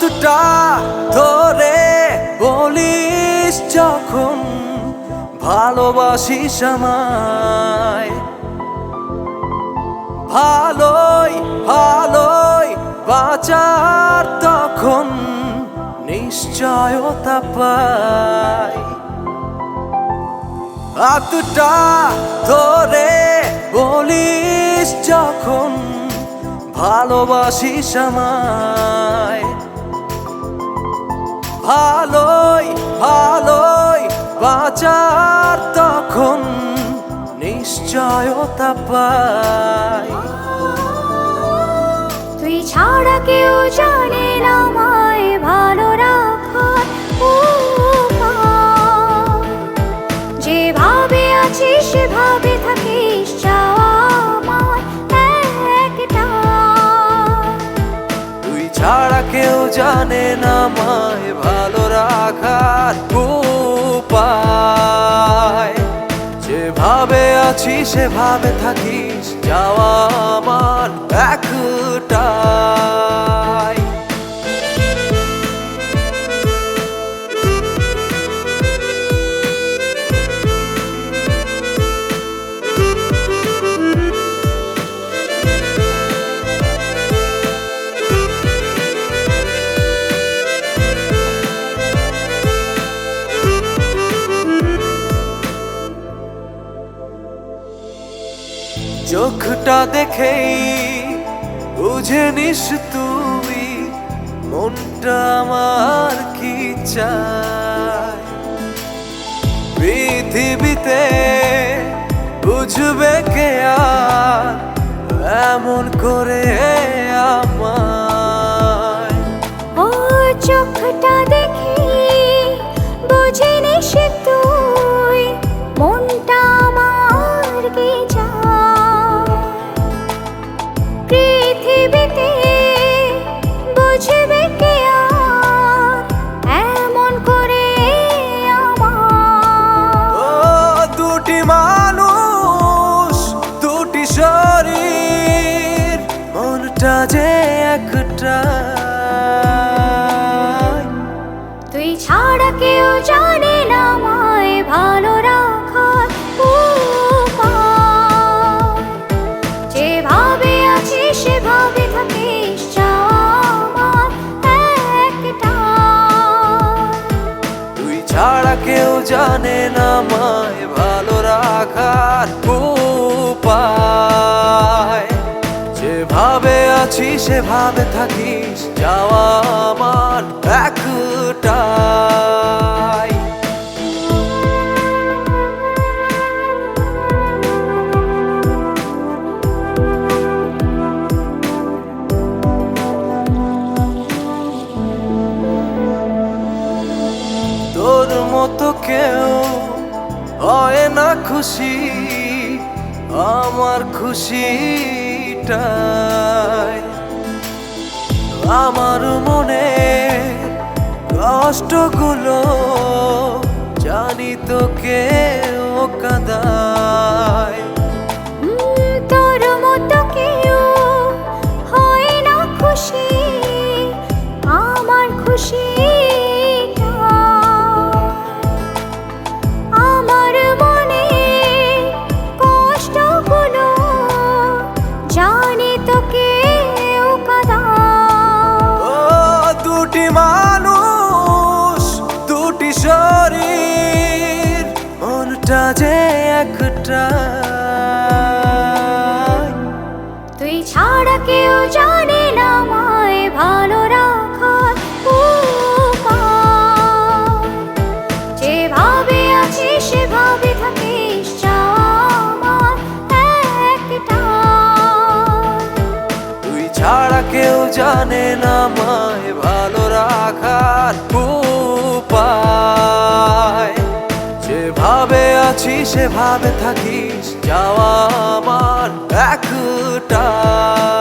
হাতটা ধরে বলিস যখন ভালোবাসিস আমায়। ভালোই ভালোই বাঁচার তখন নিশ্চয়তা পাই। হাতটা ধরে বলিস যখন ভালোবাসিস আমায়। ভালোই ভালোই বাঁচার তখন নিশ্চয়তা পাই। তুই ছাড়া কেউ জানে না জানে না মায় ভালো রাখার যেভাবে আছি সেভাবে থাকিস যাওয়া আমার একটাই চোখটা দেখেই বুঝে নিস তুই মনটা আমার কি চায়? পৃথিবীতে বুঝবে কে আর এমন করে আমায়? ও চোখটা মনটা যে একটা তুই ছাড়া কেউ জানে না আমায় ভালো রাখার যেভাবে আছিস সেভাবে থাকিস। তুই ছাড়া কেউ জানে না মায় ভালো রাখার সেভাবে থাকিস? যাওয়া আমার একটাই। তোর মতো কেউ হয় না খুশি আমার খুশিটাই। আমার মনে কষ্টগুলো জানি তো কেউ কাদায় শরীর মনটা যে একটা। তুই ছাড়া কেউ জানে না আমায় ভালো রাখার যেভাবে সেভাবে থাকিস। তুই ছাড়া কেউ জানে না মায় ভালো রাখার উপায় আছি সেভাবে থাকিস যাওয়া আমার একটাই